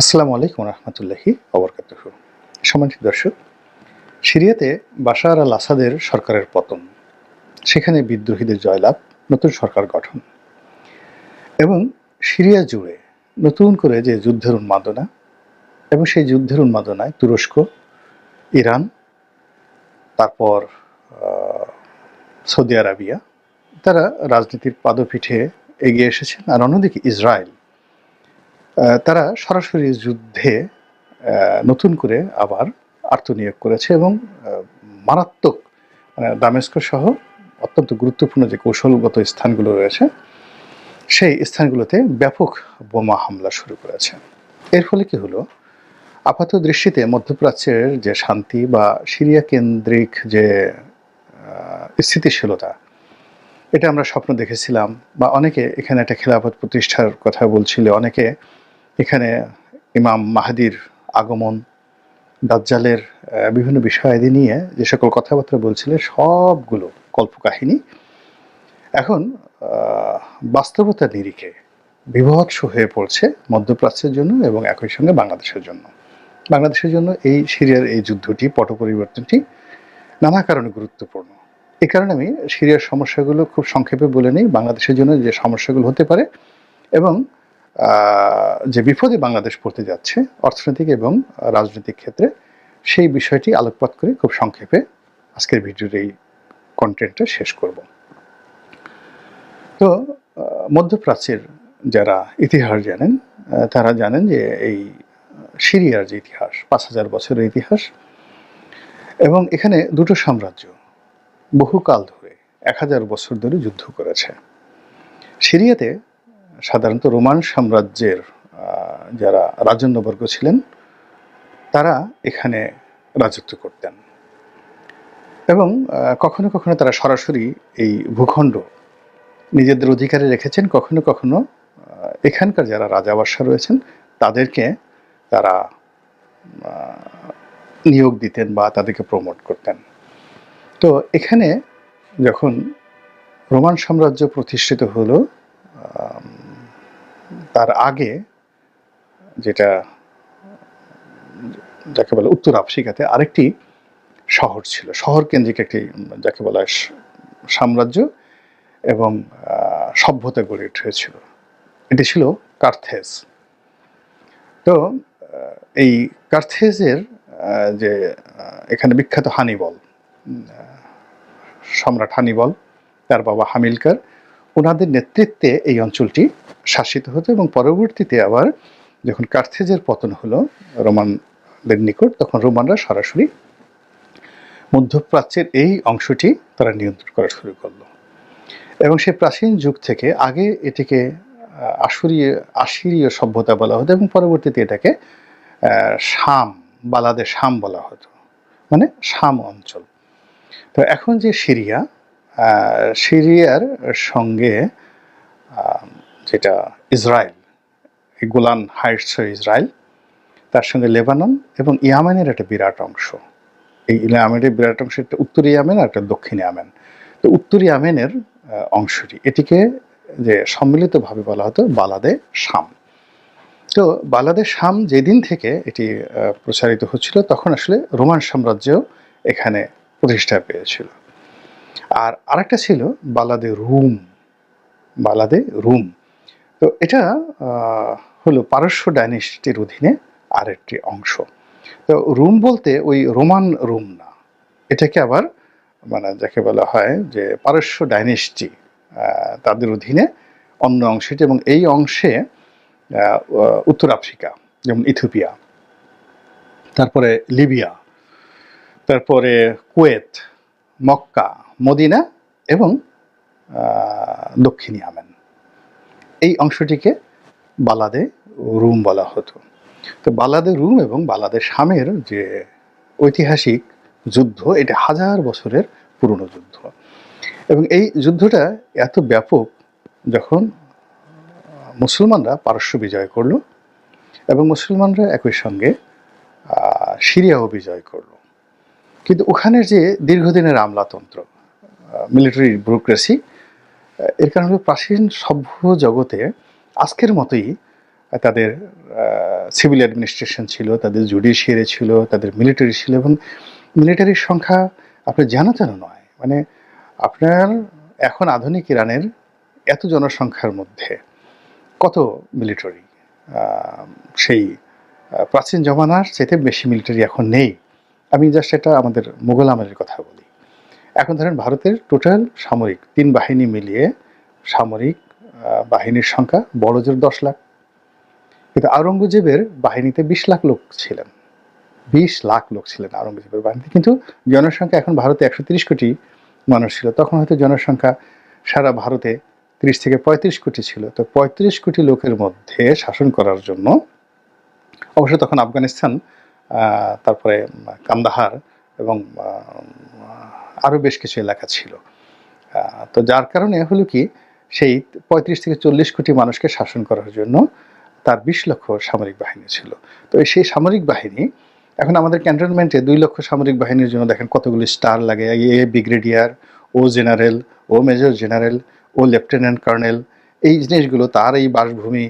আসসালামু আলাইকুম রহমতুল্লাহি অবরকাতুহ সম্মানিত দর্শক, সিরিয়াতে বাশার আল আসাদের সরকারের পতন, সেখানে বিদ্রোহীদের জয়লাভ, নতুন সরকার গঠন এবং সিরিয়া জুড়ে নতুন করে যে যুদ্ধের উন্মাদনা এবং সেই যুদ্ধের উন্মাদনায় তুরস্ক, ইরান, তারপর সৌদি আরাবিয়া, তারা রাজনীতির পাদপীঠে এগিয়ে এসেছেন আর অন্যদিকে ইসরায়েল। তারা সরাসরি যুদ্ধে নতুন করে আবার আত্মনিয়োগ করেছে এবং মারাত্মক মানে দামেস্ক সহ অত্যন্ত গুরুত্বপূর্ণ যে কৌশলগত স্থানগুলো রয়েছে, সেই স্থানগুলোতে ব্যাপক বোমা হামলা শুরু করেছে। এর ফলে কি হলো? আপাত দৃষ্টিতে মধ্যপ্রাচ্যের যে শান্তি বা সিরিয়া কেন্দ্রিক যে স্থিতিশীলতা, এটা আমরা স্বপ্ন দেখেছিলাম বা অনেকে এখানে একটা খেলাফত প্রতিষ্ঠার কথা বলছিল, অনেকে এখানে ইমাম মাহাদির আগমন, দাজ্জালের বিভিন্ন বিষয়াদি নিয়ে যে সকল কথাবার্তা বলছিলেন সবগুলো কল্পকাহিনী। এখন বাস্তবতার নিরিখে বিভৎস হয়ে পড়ছে মধ্যপ্রাচ্যের জন্য এবং একই সঙ্গে বাংলাদেশের জন্য। বাংলাদেশের জন্য এই সিরিয়ার এই যুদ্ধটি পট পরিবর্তনটি নানা কারণে গুরুত্বপূর্ণ। এই কারণে আমি সিরিয়ার সমস্যাগুলো খুব সংক্ষেপে বলে নিই। বাংলাদেশের জন্য যে সমস্যাগুলো হতে পারে এবং যে বিপদে বাংলাদেশ পড়তে যাচ্ছে, অর্থনৈতিক এবং রাজনৈতিক ক্ষেত্রে, সেই বিষয়টি আলোকপাত করে খুব সংক্ষেপে আজকের ভিডিওর এই কন্টেন্টটা শেষ করব। তো মধ্যপ্রাচ্যের যারা ইতিহাস জানেন তারা জানেন যে এই সিরিয়ার যে ইতিহাস, পাঁচ হাজার বছরের ইতিহাস, এবং এখানে দুটো সাম্রাজ্য বহুকাল ধরে, এক হাজার বছর ধরে যুদ্ধ করেছে। সিরিয়াতে সাধারণত রোমান সাম্রাজ্যের যারা রাজন্যবর্গ ছিলেন, তারা এখানে রাজত্ব করতেন। এবং কখনো কখনো তারা সরাসরি এই ভূখণ্ড নিজেদের অধিকারে রেখেছেন, কখনো কখনো এখানকার যারা রাজাবাসা রয়েছেন, তাদেরকে তারা নিয়োগ দিতেন বা তাদেরকে প্রমোট করতেন। তো এখানে যখন রোমান সাম্রাজ্য প্রতিষ্ঠিত হলো আগে যেটা যাকে বলে উত্তর আফ্রিকাতে আরেকটি শহর ছিল। শহর কেন্দ্রিক একটি, যাকে বলা সাম্রাজ্য এবং সভ্যতা গড়ে উঠেছিল। এটি ছিল কার্থেস তো এই কার্থেজের যে এখানে বিখ্যাত হানিবল সম্রাট হানিবল, তার বাবা হামিলকার ওনাদের নেতৃত্বে এই অঞ্চলটি শাসিত হতো এবং পরবর্তীতে আবার যখন কার্থেজের পতন হলো রোমানদের নিকট, তখন রোমানরা সরাসরি মধ্যপ্রাচ্যের এই অংশটি তারা নিয়ন্ত্রণ করা শুরু করল। এবং সেই প্রাচীন যুগ থেকে আগে এটিকে আসুরীয় আশিরীয় সভ্যতা বলা হতো এবং পরবর্তীতে এটাকে শাম বালাদে শাম বলা হতো মানে শাম অঞ্চল। তো এখন যে সিরিয়া সিরিয়ার সঙ্গে যেটা ইসরায়েল গোলান হাইটস ইসরায়েল, তার সঙ্গে লেবানন এবং ইয়ামেনের একটা বিরাট অংশ। এই ইয়ামেনের বিরাট অংশ একটা উত্তর ইয়ামেন আর একটা দক্ষিণ ইয়ামেন। তো উত্তর ইয়ামেনের অংশটি, এটিকে যে সম্মিলিতভাবে বলা হতো বালাদে শাম। তো বালাদে শাম যেদিন থেকে এটি প্রচারিত হচ্ছিল, তখন আসলে রোমান সাম্রাজ্য এখানে প্রতিষ্ঠা পেয়েছিল। আর আরেকটা ছিল বালাদে রুম বালাদে রুম। তো এটা হলো পারস্য ডাইনেস্টির অধীনে আরেকটি অংশ। তো রুম বলতে ওই রোমান রুম না। এটাকে আবার মানে যাকে বলা হয় যে পারস্য ডাইনেস্টি তাদের অধীনে অন্য অংশটি এবং এই অংশে উত্তর আফ্রিকা, যেমন ইথিওপিয়া, তারপরে লিবিয়া, তারপরে কুয়েত মক্কা, মদিনা এবং দক্ষিণ ইয়ামেন। এই অংশটিকে বালাদে রুম বলা হতো। তো বালাদে রুম এবং বালাদে শামের যে ঐতিহাসিক যুদ্ধ, এটা হাজার বছরের পুরনো যুদ্ধ। এবং এই যুদ্ধটা এত ব্যাপক যখন মুসলমানরা পারস্য বিজয় করল এবং মুসলমানরা একই সঙ্গে সিরিয়াও বিজয় করল। কিন্তু ওখানের যে দীর্ঘদিনের আমলাতন্ত্র মিলিটারি ব্যুরোক্রেসি এর কারণে প্রাচীন সভ্য জগতে আজকের মতোই তাদের সিভিল অ্যাডমিনিস্ট্রেশন ছিল, তাদের জুডিশিয়ারি ছিল, তাদের মিলিটারি ছিল এবং মিলিটারির সংখ্যা আপনার জানা জানা নয়। মানে আপনার এখন আধুনিক ইরানের এত জনসংখ্যার মধ্যে কত মিলিটারি সেই প্রাচীন জমানার চাইতে বেশি মিলিটারি এখন নেই। আমি জাস্ট এটা আমাদের মুঘল আমলের কথা বলি। এখন ধরেন ভারতের টোটাল সামরিক তিন বাহিনী মিলিয়ে সামরিক বাহিনীর সংখ্যা বড় জোর দশ লাখ। কিন্তু আওরঙ্গজেবের বাহিনীতে বিশ লাখ লোক ছিলেন। বিশ লাখ লোক ছিলেন আওরঙ্গজেবের বাহিনীতে। কিন্তু জনসংখ্যা এখন ভারতে একশো তিরিশ কোটি মানুষ ছিল। তখন হয়তো জনসংখ্যা সারা ভারতে তিরিশ থেকে পঁয়ত্রিশ কোটি ছিল। তো পঁয়ত্রিশ কোটি লোকের মধ্যে শাসন করার জন্য অবশ্য তখন আফগানিস্তান তারপরে কান্দাহার এবং আরও বেশ কিছু এলাকা ছিল। তো যার কারণে হলো কি, সেই পঁয়ত্রিশ থেকে চল্লিশ কোটি মানুষকে শাসন করার জন্য তার বিশ লক্ষ সামরিক বাহিনী ছিল। তো সেই সামরিক বাহিনী, এখন আমাদের ক্যান্টনমেন্টে দুই লক্ষ সামরিক বাহিনীর জন্য দেখেন কতগুলি স্টার লাগে। এ ব্রিগেডিয়ার ও জেনারেল, ও মেজর জেনারেল, ও লেফটেন্যান্ট কর্নেল, এই জিনিসগুলো তার এই বাসভূমি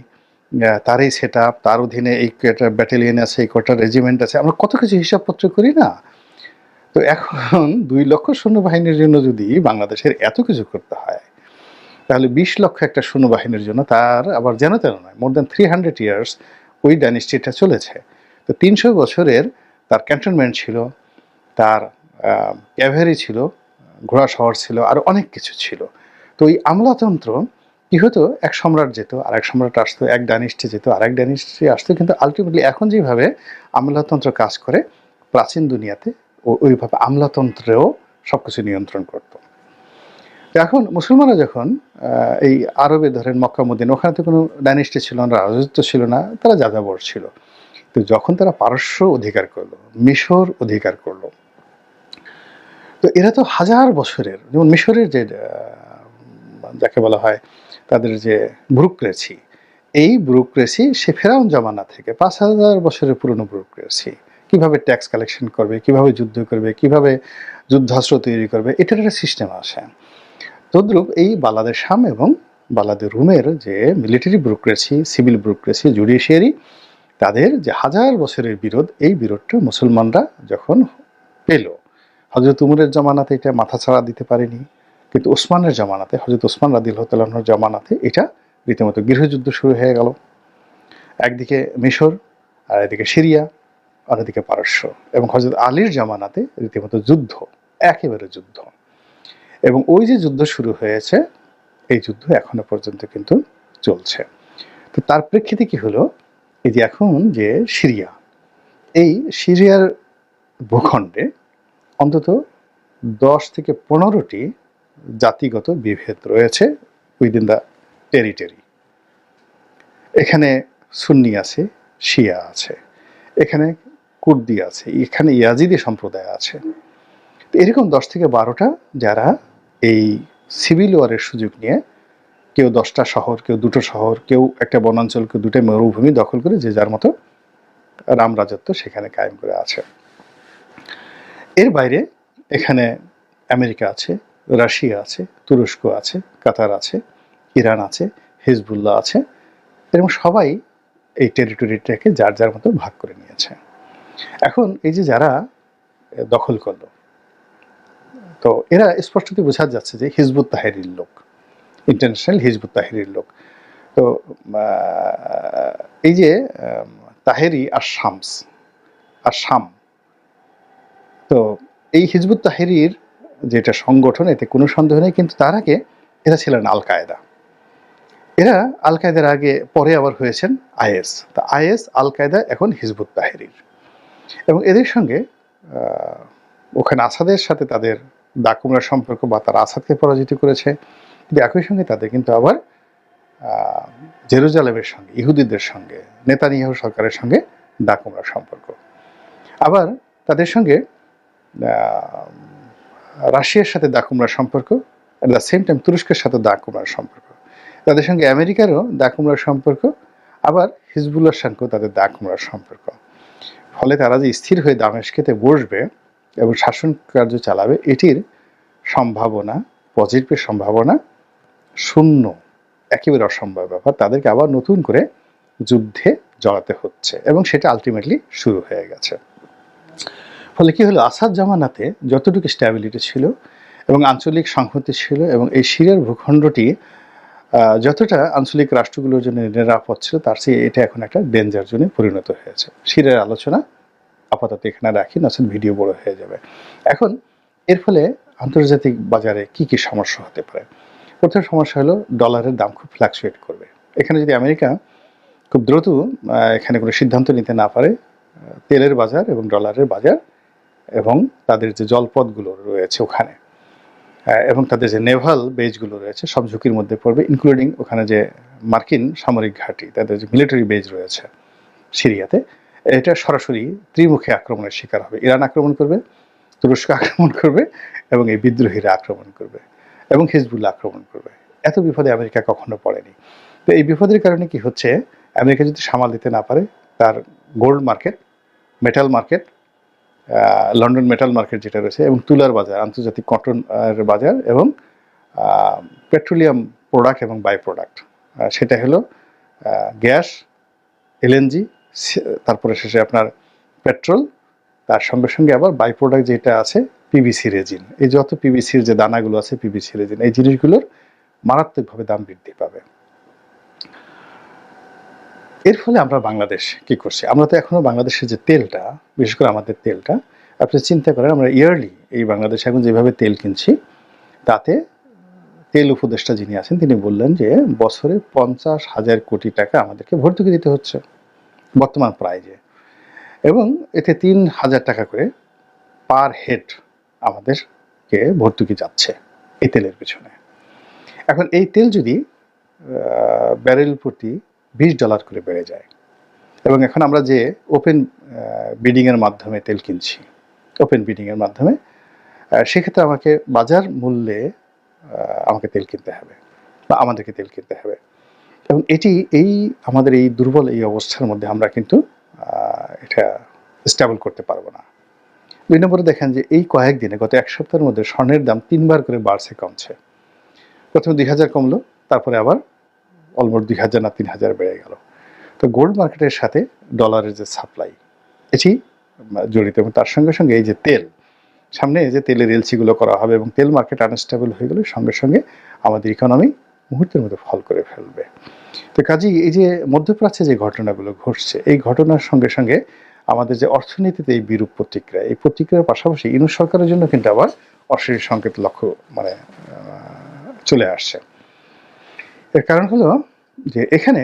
আহ, তার এই সেট তার অধীনে এই কটা ব্যাটালিয়ন আছে এই কটা রেজিমেন্ট আছে। আমরা কত কিছু হিসাবপত্র করি না? তো এখন দুই লক্ষ সৈন্যবাহিনীর জন্য যদি বাংলাদেশের এত কিছু করতে হয় তাহলে বিশ লক্ষ একটা সৈন্যবাহিনীর জন্য তার আবার যেন তেন নয় more than three hundred years ওই ডাইনেস্টিটা চলেছে। তো তিনশো বছরের তার ক্যান্টনমেন্ট ছিল তার ক্যাভেরি ছিল ঘোড়া শহর ছিল আর অনেক কিছু ছিল। তো ওই আমলাতন্ত্র কি হতো? এক সম্রাট যেত আর এক সম্রাট আসতো, এক ডাইনেস্টি যেত আর এক ডাইনেস্টি আসতো। কিন্তু আলটিমেটলি এখন যেভাবে আমলাতন্ত্র কাজ করে, প্রাচীন দুনিয়াতে ওইভাবে আমলাতন্ত্রেও সব কিছু নিয়ন্ত্রণ করতো। এখন মুসলমানরা যখন এই আরবে ধরেন মক্কা, মদিন, ওখানে তো কোনো ডাইনেস্টি ছিল না, রাজত্ব ছিল না, তারা যাযাবর ছিল। তো যখন তারা পারস্য অধিকার করল, মিশর অধিকার করল, তো এরা তো হাজার বছরের, যেমন মিশরের যে যাকে বলা হয় তাদের যে ব্রুক্রেসি, এই ব্রুক্রেসি সে ফেরাউন জমানা থেকে পাঁচ হাজার বছরের পুরনো ব্রুক্রেসি। কীভাবে ট্যাক্স কালেকশন করবে, কীভাবে যুদ্ধ করবে, কীভাবে যুদ্ধাস্ত্র তৈরি করবে, এটার একটা সিস্টেম আসে তদ্রূপ এই বালাদের শাম এবং বালাদের রুমের যে military bureaucracy, civil bureaucracy, judiciary, তাদের যে হাজার বছরের বিরোধ, এই বিরোধটা মুসলমানরা যখন পেল হজরত উমরের জমানাতে এটা মাথা ছাড়া দিতে পারেনি। কিন্তু ওসমানের জামানাতে হজরত ওসমান রাদিল হতালাহর জমানাতে এটা রীতিমতো গৃহযুদ্ধ শুরু হয়ে গেল। একদিকে মিশর, আর এদিকে সিরিয়া অন্যদিকে পারস্য এবং হজরত আলীর জামানাতে রীতিমতো যুদ্ধ, একেবারে যুদ্ধ। এবং ওই যে যুদ্ধ শুরু হয়েছে, এই যুদ্ধ এখনও পর্যন্ত কিন্তু চলছে। তো তার প্রেক্ষিতে কি হলো? এই যে এখন যে সিরিয়া, এই সিরিয়ার ভূখণ্ডে অন্তত দশ থেকে পনেরোটি জাতিগত বিভেদ রয়েছে উইদিন দ্য টেরিটরি এখানে সুন্নি আছে, শিয়া আছে, এখানে কুর্দি আছে, এখানে ইয়াজিদি সম্প্রদায় আছে। এরকম দশ থেকে বারোটা যারা এই সিভিল ওয়ারের সুযোগ নিয়ে কেউ দশটা শহর, কেউ দুটো শহর, কেউ একটা বনাঞ্চল, কেউ দুটো মরুভূমি দখল করে যে যার মতো রাম রাজত্ব সেখানে কায়েম করে আছে। এর বাইরে এখানে আমেরিকা আছে রাশিয়া আছে, তুরস্ক আছে, কাতার আছে, ইরান আছে, হিজবুল্লাহ আছে, এবং সবাই এই টেরিটরিটাকে যার যার মতো ভাগ করে নিয়েছে। এখন এই যে যারা দখল করল, তো এরা স্পষ্টতই বোঝা যাচ্ছে যে হিজবুত তাহেরির লোক ইন্টারন্যাশনাল হিজবুত তাহেরির লোক। তো এই যে তাহেরি আর শামস, আর শাম, তো এই হিজবুত তাহেরির যেটা সংগঠন, এতে কোনো সন্দেহ নেই, কিন্তু তার আগে এরা ছিলেন আল কায়দা এরা আল কায়দার আগে, পরে আবার হয়েছেন আইএস। তা আইএস আল কায়দা এখন হিজবুত তাহেরির। এবং এদের সঙ্গে ওখানে আসাদের সাথে তাদের দাকুমরা সম্পর্ক বা তারা আসাদকে পরাজিত করেছে। কিন্তু একই সঙ্গে তাদের কিন্তু আবার জেরুজালেমের সঙ্গে, ইহুদিদের সঙ্গে, নেতানিয়াহু সরকারের সঙ্গে দাকুমরা সম্পর্ক। আবার তাদের সঙ্গে রাশিয়ার সাথে দাকুমরার সম্পর্ক অ্যাট দ্য সেম টাইম তুরস্কের সাথে দাকুমরার সম্পর্ক। তাদের সঙ্গে আমেরিকারও দাকুমরার সম্পর্ক, আবার হিজবুল্লার সঙ্গেও তাদের দাকুমরার সম্পর্ক। ফলে তারা যে স্থির হয়ে দামেস্কেতে বসবে এবং শাসন কার্য চালাবে, এটির সম্ভাবনা পজিটিভের সম্ভাবনা শূন্য। একেবারে অসম্ভব ব্যাপার। তাদেরকে আবার নতুন করে যুদ্ধে জড়াতে হচ্ছে এবং সেটা আলটিমেটলি শুরু হয়ে গেছে। ফলে কি হলো? আসাদ জামানাতে যতটুকু স্ট্যাবিলিটি ছিল এবং আঞ্চলিক সংহতি ছিল এবং এই সিরিয়ার ভূখণ্ডটি যতটা আঞ্চলিক রাষ্ট্রগুলোর জন্য নিরাপদ ছিল, তার চেয়ে এটা এখন একটা ডেঞ্জার জোনে পরিণত হয়েছে। সিরিয়ার আলোচনা আপাতত এখানে রাখি নচেত ভিডিও বড় হয়ে যাবে। এখন এর ফলে আন্তর্জাতিক বাজারে কি কি সমস্যা হতে পারে? প্রথম সমস্যা হলো ডলারের দাম খুব ফ্ল্যাকচুয়েট করবে। এখানে যদি আমেরিকা খুব দ্রুত এখানে কোনো সিদ্ধান্ত নিতে না পারে তেলের বাজার এবং ডলারের বাজার এবং তাদের যে জলপথগুলো রয়েছে ওখানে এবং তাদের যে নেভাল বেজগুলো রয়েছে, সব ঝুঁকির মধ্যে পড়বে ইনক্লুডিং ওখানে যে মার্কিন সামরিক ঘাঁটি, তাদের যে মিলিটারি বেজ রয়েছে সিরিয়াতে, এটা সরাসরি ত্রিমুখী আক্রমণের শিকার হবে। ইরান আক্রমণ করবে, তুরস্ক আক্রমণ করবে, এবং এই বিদ্রোহীরা আক্রমণ করবে, এবং হিজবুল্লাহ আক্রমণ করবে। এত বিপদে আমেরিকা কখনো পড়েনি। তো এই বিপদের কারণে কি হচ্ছে? আমেরিকা যদি সামাল দিতে না পারে, তার gold market metal market London metal market যেটা রয়েছে এবং তুলার বাজার, আন্তর্জাতিক কটনের বাজার এবং পেট্রোলিয়াম প্রোডাক্ট এবং বাই প্রোডাক্ট সেটা হলো গ্যাস এলএনজি তারপরে শেষে আপনার পেট্রোল, তার সঙ্গে সঙ্গে আবার বাই প্রোডাক্ট যেটা আছে পিভিসি রেজিন এই যত পিভিসির যে দানাগুলো আছে পিভিসি রেজিন এই জিনিসগুলোর মারাত্মকভাবে দাম বৃদ্ধি পাবে। এর ফলে আমরা বাংলাদেশ কি করছি? আমরা তো এখনও বাংলাদেশের যে তেলটা, বিশেষ করে আমাদের তেলটা, আপনি চিন্তা করেন আমরা ইয়ারলি এই বাংলাদেশে এখন যেভাবে তেল কিনছি, তাতে তেল উপদেষ্টা যিনি আছেন, তিনি বললেন যে বছরে পঞ্চাশ হাজার কোটি টাকা আমাদেরকে ভর্তুকি দিতে হচ্ছে, বর্তমান প্রাইজে এবং এতে তিন হাজার টাকা করে পার হেড আমাদেরকে ভর্তুকি যাচ্ছে এই তেলের পিছনে। এখন এই তেল যদি ব্যারেল প্রতি বিশ ডলার করে বেড়ে যায়। এবং এখন আমরা যে ওপেন বিডিংয়ের মাধ্যমে তেল কিনছি ওপেন বিডিংয়ের মাধ্যমে সেক্ষেত্রে আমাকে বাজার মূল্যে আমাকে তেল কিনতে হবে বা আমাদেরকে তেল কিনতে হবে। এবং এটি এই, আমাদের এই দুর্বল এই অবস্থার মধ্যে আমরা কিন্তু এটা স্টেবল করতে পারব না। দুই নম্বরে দেখেন যে এই কয়েকদিনে গত এক সপ্তাহের মধ্যে স্বর্ণের দাম তিনবার করে বাড়ছে, কমছে। প্রথমে দুই হাজার কমলো, তারপরে আবার অলমোস্ট দুই হাজার না তিন হাজার বেড়ে গেল। তো গোল্ড মার্কেটের সাথে ডলারের যে সাপ্লাই এটি জড়িত এবং তার সঙ্গে সঙ্গে এই যে তেল, সামনে যে তেলের এলসিগুলো করা হবে এবং তেল মার্কেট আনস্টেবল হয়ে গেলে সঙ্গে সঙ্গে আমাদের ইকোনমি মুহূর্তের মধ্যে ফল করে ফেলবে। তো কাজেই এই যে মধ্যপ্রাচ্যে যে ঘটনাগুলো ঘটছে, এই ঘটনার সঙ্গে সঙ্গে আমাদের যে অর্থনীতিতে এই বিরূপ প্রতিক্রিয়া, এই প্রতিক্রিয়ার পাশাপাশি ইনু সরকারের জন্য কিন্তু আবার অশরীর সংকেত লক্ষ্য মানে চলে আসছে। এর কারণ হলো যে এখানে